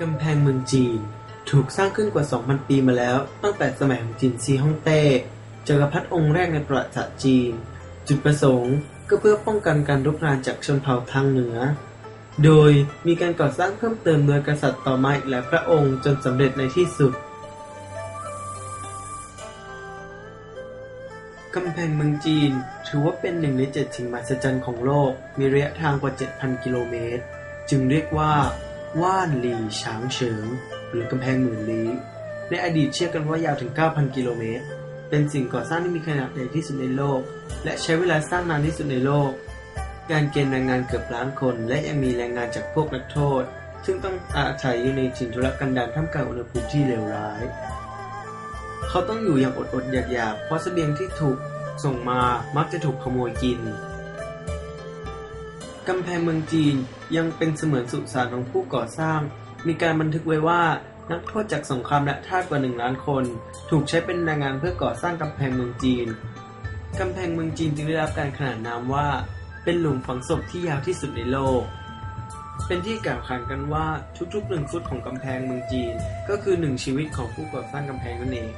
กำแพงเมืองจีน ถูกสร้างขึ้นกว่า 2,000 ปีมาแล้ว ตั้งแต่สมัยของจินซีฮ่องเต้จักรพรรดิองค์แรกในประวัติศาสตร์จีน จุดประสงค์ก็เพื่อป้องกันการรุกรานจากชนเผ่าทางเหนือ โดยมีการก่อสร้างเพิ่มเติมโดยกษัตริย์ต่อมาอีกหลายพระองค์จนสำเร็จในที่สุดกำแพงเมืองจีน ถือว่าเป็นหนึ่งในเจ็ดสิ่งมหัศจรรย์ของโลก มีระยะทางกว่า 7,000 กิโลเมตร จึงเรียกว่า ว่านลีช้างเฉิง หรือกำแพงหมื่นลี้ในอดีตเชื่อกันว่ายาวถึง 9,000 กิโลเมตร เป็นสิ่งก่อสร้างที่มีขนาดใหญ่ที่สุดในโลก และใช้เวลาสร้างนานที่สุดในโลก การเกณฑ์แรงงานเกือบล้านคน และยังมีแรงงานจากพวกนักโทษ ซึ่งต้องอาศัยอยู่ในถิ่นทุรกันดารท่ามกลางอุณหภูมิที่เลวร้าย เขาต้องอยู่อย่างอดๆอยากๆ เพราะเสบียงที่ถูกส่งมามักจะถูกขโมยกิน กำแพงเมืองจีนยังเป็นเสมือนสุสานของผู้ก่อสร้าง มีการบันทึกไว้ว่านักโทษจากสงครามและทาสกว่าหนึ่งล้านคน ถูกใช้เป็นแรงงานเพื่อก่อสร้างกำแพงเมืองจีน กำแพงเมืองจีนจึงได้รับการขนานนามว่า เป็นหลุมฝังศพที่ยาวที่สุดในโลก เป็นที่กล่าวขานกันว่าทุกๆหนึ่งฟุตของกำแพงเมืองจีน ก็คือหนึ่งชีวิตของผู้ก่อสร้างกำแพงนั่นเอง